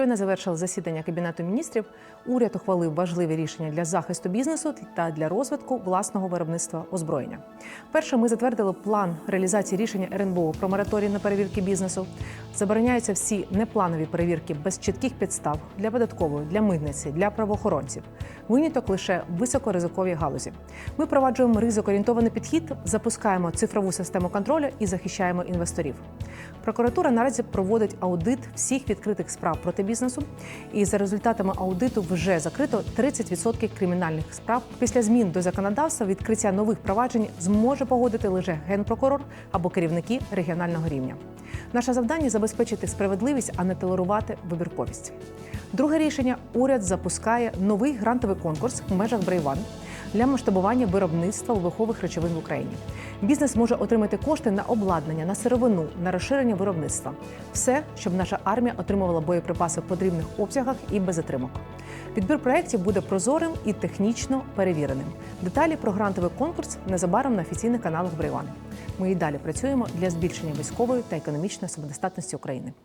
Щойно завершили засідання Кабінету міністрів. Уряд ухвалив важливі рішення для захисту бізнесу та для розвитку власного виробництва озброєння. Перше, ми затвердили план реалізації рішення РНБО про мораторій на перевірки бізнесу. Забороняються всі непланові перевірки без чітких підстав для податкової, для митниці, для правоохоронців. Виняток лише високоризикові галузі. Ми впроваджуємо ризикоорієнтований підхід, запускаємо цифрову систему контролю і захищаємо інвесторів. Прокуратура наразі проводить аудит всіх відкритих справ проти бізнесу. І за результатами аудиту вже закрито 30% кримінальних справ. Після змін до законодавства відкриття нових проваджень зможе погодити лише генпрокурор або керівники регіонального рівня. Наше завдання забезпечити справедливість, а не толерувати вибірковість. Друге рішення уряд запускає новий грантовий конкурс в межах Брейван для масштабування виробництва вибухових речовин в Україні. Бізнес може отримати кошти на обладнання, на сировину, на розширення виробництва. Все, щоб наша армія отримувала боєприпаси в потрібних обсягах і без затримок. Підбір проєктів буде прозорим і технічно перевіреним. Деталі про грантовий конкурс незабаром на офіційних каналах Брейван. Ми і далі працюємо для збільшення військової та економічної самодостатності України.